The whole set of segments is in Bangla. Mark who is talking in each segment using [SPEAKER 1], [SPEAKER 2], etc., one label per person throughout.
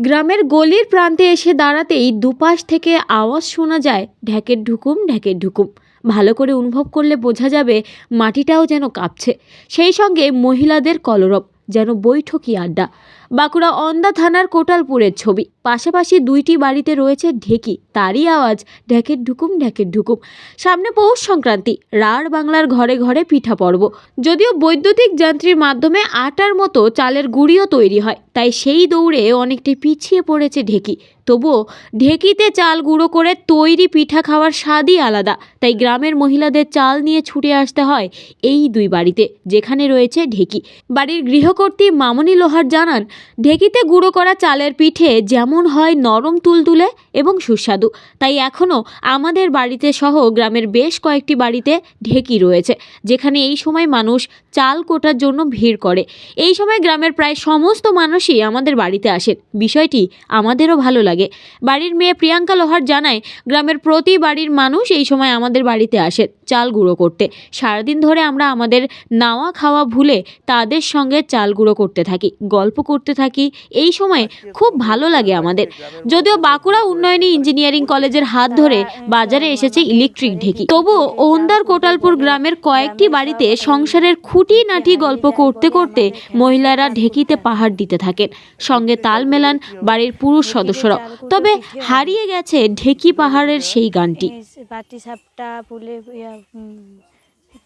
[SPEAKER 1] গ্রামের গলির প্রান্তে এসে দাঁড়াতেই দুপাশ থেকে আওয়াজ শোনা যায়, ঢেকের ঢুকুম ঢেকের ঢুকুম। ভালো করে অনুভব করলে বোঝা যাবে মাটিটাও যেন কাঁপছে। সেই সঙ্গে মহিলাদের কলরব, যেন বৈঠকি আড্ডা। বাঁকুড়া অন্দা থানার কোটালপুরের ছবি। পাশাপাশি দুইটি বাড়িতে রয়েছে ঢেকি। তারই আওয়াজ ঢ্যাকের ঢুকুম, ঢেকের ঢুকুম। সামনে পৌষ সংক্রান্তি, রাঢ় বাংলার ঘরে ঘরে পিঠা পর্ব। যদিও বৈদ্যুতিক যন্ত্রের মাধ্যমে আটার মতো চালের গুঁড়িও তৈরি হয়, তাই সেই দৌড়ে অনেকটাই পিছিয়ে পড়েছে ঢেকি। তবুও ঢেকিতে চাল গুঁড়ো করে তৈরি পিঠা খাওয়ার স্বাদই আলাদা, তাই গ্রামের মহিলাদের চাল নিয়ে ছুটে আসতে হয় এই দুই বাড়িতে, যেখানে রয়েছে ঢেকি। বাড়ির গৃহকর্ত্রী মামনি লোহার জানান ঢেকিতে গুঁড়ো করা চালের পিঠে যেমন হয় নরম তুলতুলে এবং সুস্বাদু। তাই এখনও আমাদের বাড়িতে সহ গ্রামের বেশ কয়েকটি বাড়িতে ঢেকি রয়েছে, যেখানে এই সময় মানুষ চাল কোটার জন্য ভিড় করে। এই সময় গ্রামের প্রায় সমস্ত মানুষই আমাদের বাড়িতে আসেন। বিষয়টি আমাদেরও ভালো লাগে। বাড়ির মেয়ে প্রিয়াঙ্কা লোহার জানায়, গ্রামের প্রতি বাড়ির মানুষ এই সময় আমাদের বাড়িতে আসেন চাল গুঁড়ো করতে। সারাদিন ধরে আমরা আমাদের নাওয়া খাওয়া ভুলে তাদের সঙ্গে চাল গুঁড়ো করতে থাকি। গল্প করতে থাকি এই সময়ে খুব ভালো লাগে আমাদের। যদিও বাঁকুড়া উন্নয়নী ইঞ্জিনিয়ারিং কলেজের হাত ধরে বাজারে এসেছে ইলেকট্রিক ঢেকি। তবুও ওন্দার কোটালপুর গ্রামের কয়েকটি বাড়িতে সংসারের খুঁটিনাটি গল্প করতে করতে মহিলারা ঢেকিতে পাহাড় দিতে থাকেন। সঙ্গে তাল মেলান বাড়ির পুরুষ সদস্যরাও। তবে হারিয়ে গেছে ঢেকি পাহাড়ের সেই গানটি।
[SPEAKER 2] বাটি সাপটা পুলে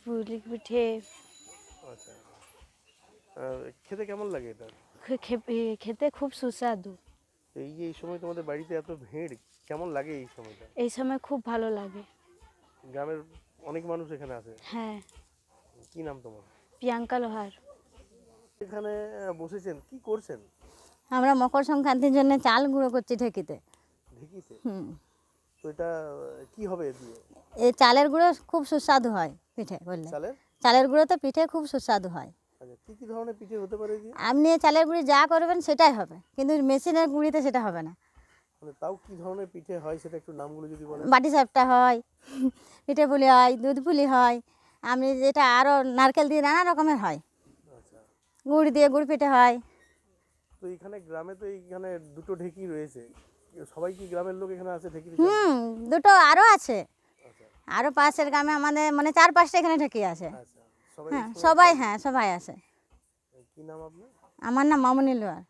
[SPEAKER 2] পুলি পিঠে
[SPEAKER 3] আচ্ছা। খেতে কেমন লাগে এটা?
[SPEAKER 2] খেতে খুব সুস্বাদু।
[SPEAKER 3] এই যে এই সময় তোমাদের বাড়িতে এত ভিড় কেমন লাগে এই সময়টা?
[SPEAKER 2] এই সময় খুব ভালো লাগে।
[SPEAKER 3] গ্রামের অনেক মানুষ এখানে আছে
[SPEAKER 2] হ্যাঁ।
[SPEAKER 3] কি নাম তোমার?
[SPEAKER 2] প্রিয়াঙ্কা লোহার।
[SPEAKER 3] এখানে বসেছেন কি করছেন?
[SPEAKER 4] আমরা মকর সংক্রান্তির জন্য চাল গুঁড়ো করছি ঢেকিতে।
[SPEAKER 3] ঢেকিতে?
[SPEAKER 4] হুম।
[SPEAKER 3] তো এটা কি হবে দিয়ে?
[SPEAKER 4] এই চালের গুঁড়ো খুব সুস্বাদু হয় পিঠে বললে।
[SPEAKER 3] চালের?
[SPEAKER 4] চালের গুঁড়োতে পিঠে খুব সুস্বাদু হয়।
[SPEAKER 3] কি কি ধরনের পিঠে হতে পারে
[SPEAKER 4] আপনি চালের গুঁড়ি যা করবেন সেটাই হবে কিন্তু মেশিনের গুঁড়িতে সেটা হবে না।
[SPEAKER 3] তাও কি ধরনের পিঠে হয় সেটা একটু নামগুলো যদি বলেন।
[SPEAKER 4] বাটি সাপটা হয় পিঠে পুলি হয় দুধ পুলি হয় আপনি যেটা আরও নারকেল দিয়ে নানা রকমের হয়।
[SPEAKER 3] আচ্ছা।
[SPEAKER 4] গুড় দিয়ে গুড় পিঠে হয়।
[SPEAKER 3] তো এখানে গ্রামে তো এইখানে দুটো ঢেকি রয়েছে। সবাই কি গ্রামের লোক এখানে আছে ঢেকি
[SPEAKER 4] হুম দুটো আরও আছে।
[SPEAKER 3] আচ্ছা।
[SPEAKER 4] আরও পাশের গ্রামে আমাদের মানে চার পাঁচটা এখানে ঢেকি আছে।
[SPEAKER 3] আচ্ছা।
[SPEAKER 4] হ্যাঁ সবাই হ্যাঁ সবাই আছে
[SPEAKER 3] কি নাম আপনার?
[SPEAKER 4] আমার নাম মামনি লোয়ার।